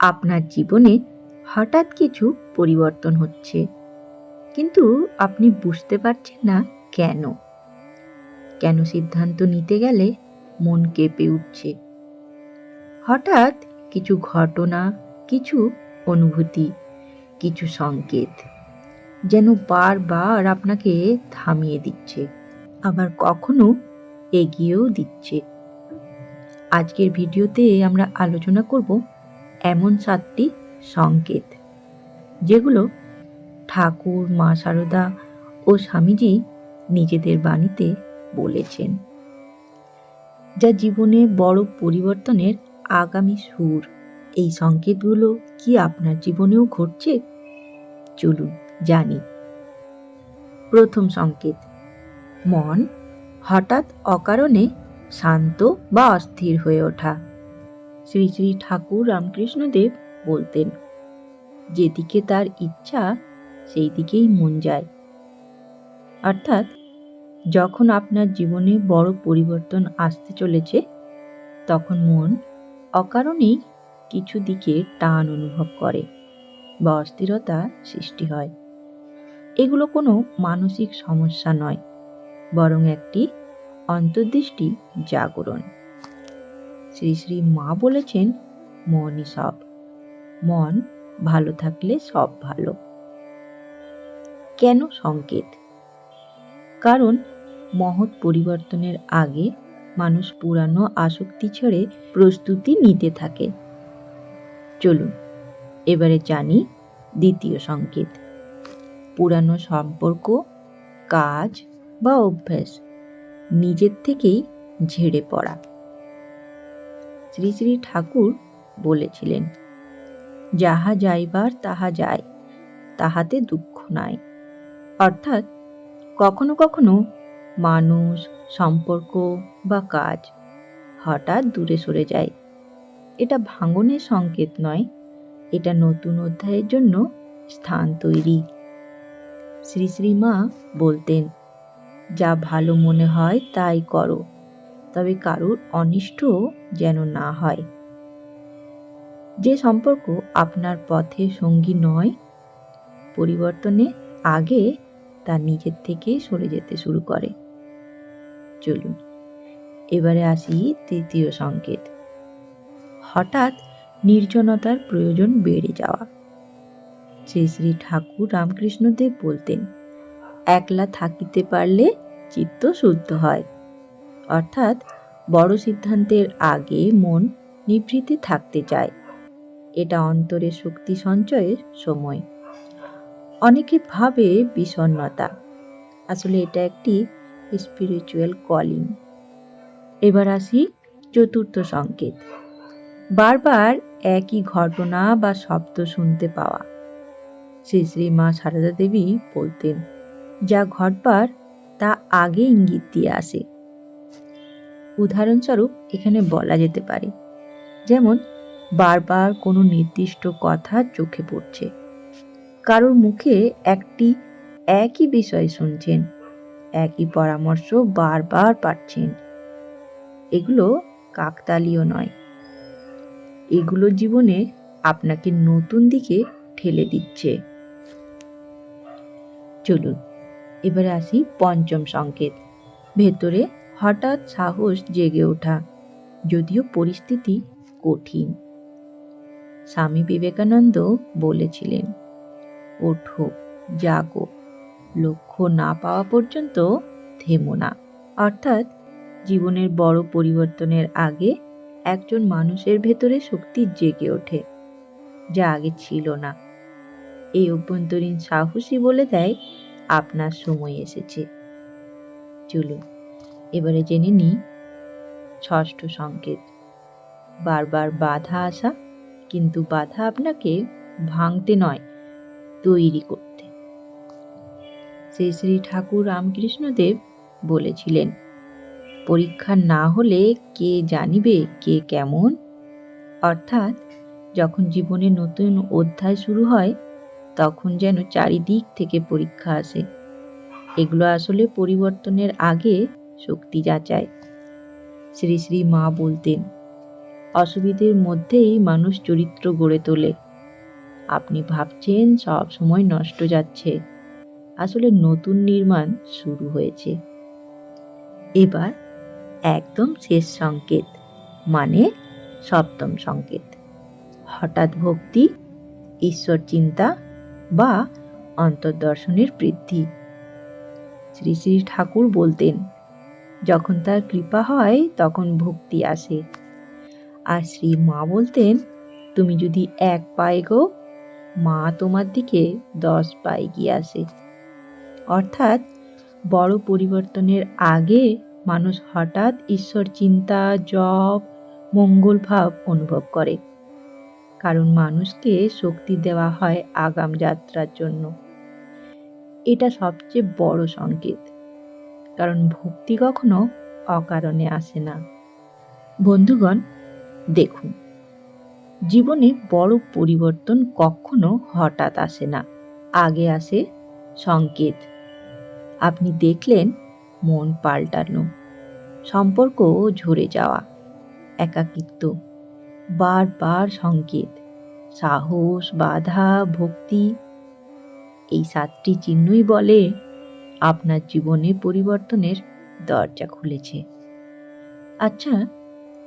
আপনার জীবনে হঠাৎ কিছু পরিবর্তন হচ্ছে। কিন্তু আপনি বুঝতে পারছেন না কেন? কেন সিদ্ধান্ত নিতে গেলে মন কেঁপে উঠছে? হঠাৎ কিছু ঘটনা, কিছু অনুভূতি, কিছু সংকেত যেন বারবার আপনাকে থামিয়ে দিচ্ছে, আবার কখনো এগিয়েও দিচ্ছে। আজকের ভিডিওতে আমরা আলোচনা করব এমন সাতটি সংকেত, যেগুলো ঠাকুর, মা সারদা ও স্বামীজি নিজেদের বাণীতে বলেছেন, যা জীবনে বড় পরিবর্তনের আগামী সুর। এই সংকেতগুলো কি আপনার জীবনেও ঘটছে? চলুন জানি। প্রথম সংকেত, মন হঠাৎ অকারণে শান্ত বা অস্থির হয়ে ওঠা। শ্রী শ্রী ঠাকুর রামকৃষ্ণদেব বলতেন, যেদিকে তার ইচ্ছা সেই দিকেই মন যায়। অর্থাৎ, যখন আপনার জীবনে বড় পরিবর্তন আসতে চলেছে, তখন মন অকারণেই কিছু দিকে টান অনুভব করে বা অস্থিরতা সৃষ্টি হয়। এগুলো কোনো মানসিক সমস্যা নয়, বরং একটি অন্তর্দৃষ্টি জাগরণ। শ্রী শ্রী মা বলেছেন, মনই সব। মন ভালো থাকলে সব ভালো। কেন সংকেত? কারণ মহৎ পরিবর্তনের আগে মানুষ পুরানো আসক্তি ছেড়ে প্রস্তুতি নিতে থাকে। চলুন, এবারে জানি দ্বিতীয় সংকেত। পুরানো সম্পর্ক, কাজ বা অভ্যাস নিজের থেকেই ঝেড়ে পড়া। শ্রী শ্রী ঠাকুর বলেছিলেন, যাহা যাইবার তাহা যায়, তাহাতে দুঃখ নাই। অর্থাৎ কখনো কখনো মানুষ, সম্পর্ক বা কাজ হঠাৎ দূরে সরে যায়। এটা ভাঙনের সংকেত নয়, এটা নতুন অধ্যায়ের জন্য স্থান তৈরি। শ্রী শ্রী মা বলতেন, যা ভালো মনে হয় তাই করো। তবে কারুর অনিষ্ট যেন না হয়। যে সম্পর্ক আপনার পথে সঙ্গী নয়, পরিবর্তনে আগে তা নিজের থেকে সরে যেতে শুরু করে। চলুন, এবারে আসি তৃতীয় সংকেত। হঠাৎ নির্জনতার প্রয়োজন বেড়ে যাওয়া। শ্রী শ্রী ঠাকুর রামকৃষ্ণদেব বলতেন, একলা থাকিতে পারলে চিত্ত শুদ্ধ হয়। অর্থাৎ বড় সিদ্ধান্তের আগে মন নিভৃতে থাকতে চায়। এটা অন্তরে শক্তি সঞ্চয়ের সময়। অনেকে ভাবে বিষণ্নতা আসলে এটা একটি স্পিরিচুয়াল কলিং এবার আসি চতুর্থ সংকেত। বারবার একই ঘটনা বা শব্দ শুনতে পাওয়া। শ্রী শ্রী মা সারদা দেবী বলতেন, যা ঘটবার তা আগে ইঙ্গিত দিয়ে আসে। উদাহরণস্বরূপ এখানে বলা যেতে পারে। যেমন, বারবার কোনো নির্দিষ্ট কথা চোখে পড়ছে। কারোর মুখে একটি একই বিষয় শুনছেন, একই পরামর্শ বারবার পাচ্ছেন। এগুলো কাকতালীয় নয়। এগুলো জীবনে আপনাকে নতুন দিকে ঠেলে দিচ্ছে। চলুন, এবারে আসি পঞ্চম সংকেত। ভেতরে হঠাৎ সাহস জেগে ওঠা, যদিও পরিস্থিতি কঠিন। স্বামী বিবেকানন্দ বলেছিলেন, ওঠো, জাগো, লক্ষ্য না পাওয়া পর্যন্ত থেমো না। অর্থাৎ জীবনের বড় পরিবর্তনের আগে একজন মানুষের ভেতরে শক্তি জেগে ওঠে, যা আগে ছিল না। এই অভ্যন্তরীণ সাহসী বলে দেয়, আপনার সময় এসেছে। চলুন। এবারে জেনে নিই। ষষ্ঠ সংকেত। বারবার বাধা আসা, কিন্তু বাধা আপনাকে ভাঙতে নয়, তৈরি করতে। শ্রী শ্রী ঠাকুর রামকৃষ্ণদেব বলেছিলেন, পরীক্ষা না হলে কে জানিবে কে কেমন? অর্থাৎ, যখন জীবনে নতুন অধ্যায় শুরু হয়, তখন যেন চারিদিক থেকে পরীক্ষা আসে। এগুলো আসলে পরিবর্তনের আগে শক্তি যাচায় শ্রী শ্রী মা বলতেন, অসুবিধের মধ্যেই মানুষ চরিত্র গড়ে তোলে। আপনি ভাবছেন সব সময় নষ্ট যাচ্ছে। আসলে নতুন নির্মাণ শুরু হয়েছে। এবার একদম শেষ সংকেত মানে সপ্তম সংকেত। হঠাৎ ভক্তি, ঈশ্বর চিন্তা বা অন্তর্দর্শনের বৃদ্ধি। শ্রী শ্রী ঠাকুর বলতেন যখন তার কৃপা হয়, তখন ভক্তি আসে। আর শ্রী মা বলতেন, তুমি যদি এক পা এগো মা তোমার দিকে দশ পা এগিয়ে আসে। অর্থাৎ বড় পরিবর্তনের আগে মানুষ হঠাৎ ঈশ্বর চিন্তা, জপ, মঙ্গল ভাব অনুভব করে। কারণ মানুষকে শক্তি দেওয়া হয় আগাম যাত্রার জন্য। এটা সবচেয়ে বড় সংকেত। কারণ ভক্তি কখনো অকারণে আসে না। বন্ধুগণ, দেখুন, জীবনে বড় পরিবর্তন কখনো হঠাৎ আসে না। আগে আসে সংকেত। আপনি দেখলেন মন পাল্টানো, সম্পর্ক ঝরে যাওয়া, একাকিত্ব, বারবার সংকেত, সাহস, বাধা, ভক্তি, এই সাতটি চিহ্নই বলে আপনার জীবনে পরিবর্তনের দরজা খুলেছে। আচ্ছা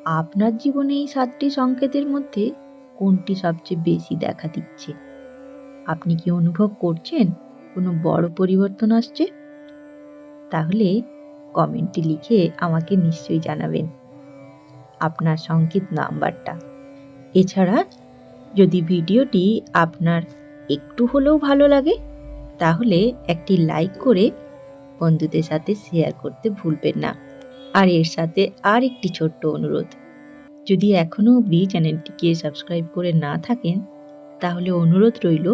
আপনার জীবনে এই সাতটি সংকেতের মধ্যে কোনটি সবচেয়ে বেশি দেখা দিচ্ছে? আপনি কি অনুভব করছেন কোনো বড় পরিবর্তন আসছে? তাহলে কমেন্টে লিখে আমাকে নিশ্চয়ই জানাবেন আপনার সংকেত নাম্বারটা। এছাড়া যদি ভিডিওটি আপনার একটু হলেও ভালো লাগে, তাহলে একটি লাইক করে বন্ধুদের সাথে শেয়ার করতে ভুলবেন না। আর এর সাথে আর একটি ছোট্ট অনুরোধ, যদি এখনও অবধি চ্যানেলটিকে সাবস্ক্রাইব করে না থাকেন, তাহলে অনুরোধ রইল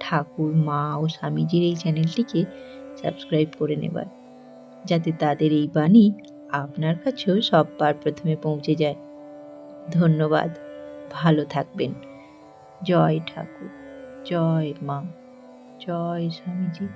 ঠাকুর, মা ও স্বামীজির এই চ্যানেলটিকে সাবস্ক্রাইব করে নেবার, যাতে তাদের এই বাণী আপনার কাছেও সববার প্রথমে পৌঁছে যায়। ধন্যবাদ, ভালো থাকবেন। জয় ঠাকুর, জয় মা, জয় স্বামীজি।